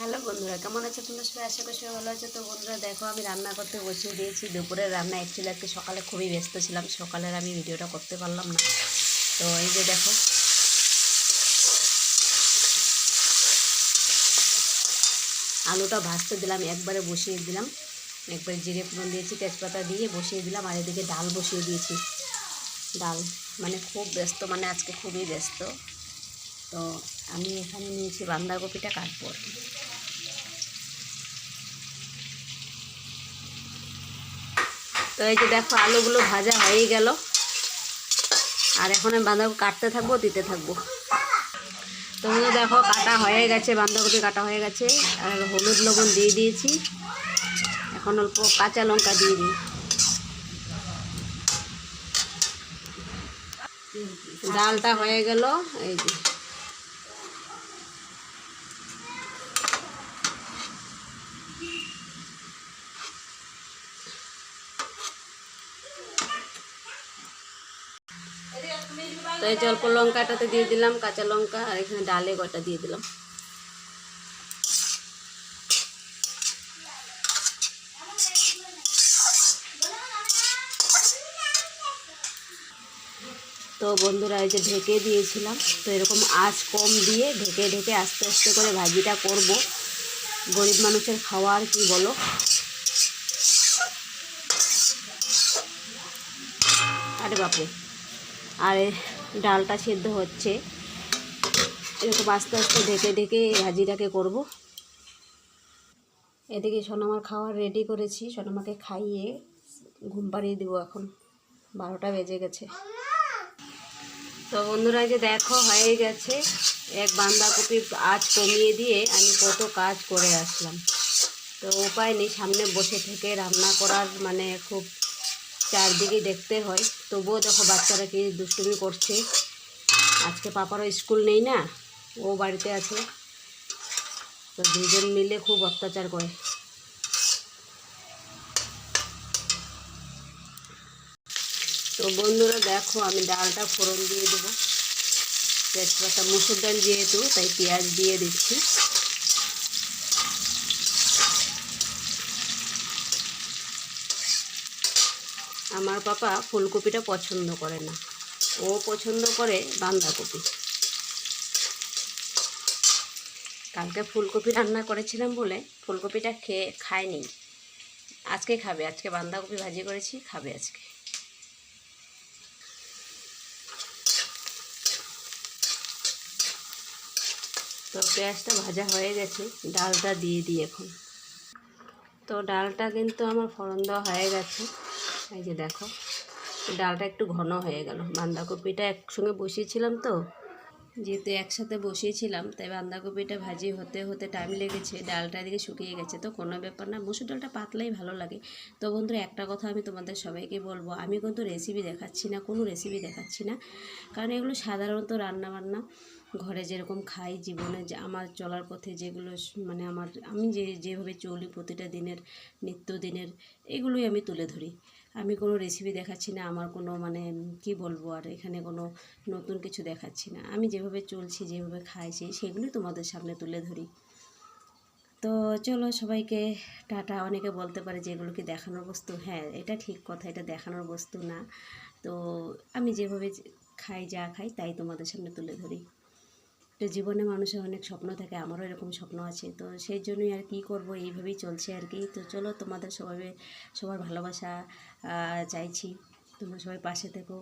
Hello বন্ধুরা, কেমন আছো তোমরা? সবাই আশা করি সবাই ভালো আছো। তো বন্ধুরা, দেখো, আমি রান্না করতে বসিয়ে দিয়েছি। দুপুরের রান্না অ্যাকচুয়ালি আজকে সকালে খুবই ব্যস্ত ছিলাম। সকালের আমি ভিডিওটা করতে পারলাম না। তো এই যে দেখো, আলুটা ভাজতে দিলাম, একবারে বসিয়ে দিলাম। একবারে জিরে ফোড়ন দিয়েছি, তেজপাতা দিয়ে বসিয়ে দিলাম, আর এদিকে ডাল বসিয়ে দিয়েছি। ডাল মানে খুব ব্যস্ত মানে আজকে খুবই ব্যস্ত। তো আমি এখানে নিয়েছি বাঁধাকপিটা কাটবো। তো এই যে দেখো আলুগুলো ভাজা হয়েই গেল। আর এখন আমি বাঁধাকপি কাটতে থাকব, দিতে থাকব। তোমরা দেখো কাটা হয়ে গেছে, বাঁধাকপি কাটা হয়ে গেছে। আর হলুদ লবণ দিয়ে দিয়েছি। এখন অল্প কাঁচা লঙ্কা দিয়ে দিই। ডালটা হয়ে গেল, এই যে। তো এই যে অল্প লঙ্কাটাতে দিয়ে দিলাম, কাঁচা লঙ্কা আর এখানে ডালে গোটা দিয়ে দিলাম। তো বন্ধুরা, এই যে ঢেকে দিয়েছিলাম, তো এরকম আঁচ কম দিয়ে ঢেকে ঢেকে আস্তে আস্তে করে ভাজিটা করব। গরিব মানুষের খাওয়ার কি বলো? আরে বাপরে। আর ডালটা সেদ্ধ হচ্ছে। এরকম আস্তে আস্তে ঢেকে ঢেকে ভাজিটাকে করব। এদিকে সোনামার খাওয়ার রেডি করেছি। সোনামাকে খাইয়ে ঘুম পাড়িয়ে দেবো এখন। বারোটা বেজে গেছে। তো বন্ধুরা যে দেখো, হয়ে গেছে। এক বাঁধাকপি আঁচ কমিয়ে দিয়ে আমি কত কাজ করে আসলাম। তো উপায় নেই, সামনে বসে থেকে রান্না করার মানে খুব চারদিকে দেখতে হয়। তবুও দেখো বাচ্চারা কি দুষ্টুমি করছে। আজকে পাপারও স্কুল নেই না, ও বাড়িতে আছে। তো দুজন মিলে খুব অত্যাচার করে। তো বন্ধুরা দেখো, আমি ডালটা ফোড়ন দিয়ে দেবো। তেজপাতা, মুসুর ডাল যেহেতু, তাই পেঁয়াজ দিয়ে দিচ্ছি। আমার পাপা ফুলকপিটা পছন্দ করে না। ও পছন্দ করে বাঁধাকপি। কালকে ফুলকপি রান্না করেছিলাম বলে ফুলকপিটা খেয়ে খায়নি আজকে খাবে, আজকে বাঁধাকপি ভাজি করেছি, খাবে আজকে। তো পেঁয়াজটা ভাজা হয়ে গেছে, ডালটা দিয়ে দিই এখন। তো ডালটা কিন্তু আমার ফোড়ন দেওয়া হয়ে গেছে। এই যে দেখো, ডালটা একটু ঘন হয়ে গেল। বাঁধাকপিটা একসঙ্গে বসিয়েছিলাম তো, যেহেতু একসাথে বসিয়েছিলাম, তাই বাঁধাকপিটা ভাজি হতে হতে টাইম লেগেছে, ডালটা এদিকে শুকিয়ে গেছে, তো কোনো ব্যাপার না। মুসুর ডালটা পাতলাই ভালো লাগে। তো বন্ধুরা, একটা কথা আমি তোমাদের সবাইকে বলব, আমি কিন্তু রেসিপি দেখাচ্ছি না, কোনো রেসিপি দেখাচ্ছি না, কারণ এগুলো সাধারণত রান্না বান্না ঘরে যেরকম খাই, জীবনে যে আমার চলার পথে যেগুলো মানে আমার, আমি যে, যেভাবে চলি প্রতিটা দিনের নিত্য দিনের এগুলোই আমি তুলে ধরি। আমি কোনো রেসিপি দেখাচ্ছি না, আমার কোনো মানে কি বলব, আর এখানে কোনো নতুন কিছু দেখাচ্ছি না। আমি যেভাবে চলছি, যেভাবে খাইছি, সেগুলোই তোমাদের সামনে তুলে ধরি। তো চলো সবাইকে টাটা। অনেকে বলতে পারে যে এগুলো কি দেখানোর বস্তু। হ্যাঁ এটা ঠিক কথা, এটা দেখানোর বস্তু না। তো আমি যেভাবে খাই, যা খাই, তাই তোমাদের সামনে তুলে ধরি। তো জীবনে মানুষের অনেক স্বপ্ন থাকে, আমারও এরকম স্বপ্ন আছে। তো সেই জন্যই আর কি করব, এইভাবেই চলছে আর কি। তো চলো তোমাদের সবাই, সবার ভালোবাসা চাইছি। তোমরা সবাই পাশে থেকো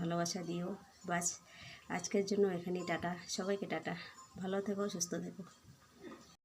ভালোবাসা দিও। বাস, আজকের জন্য এখানেই টাটা। সবাইকে টাটা। ভালো থেকো, সুস্থ থেকো।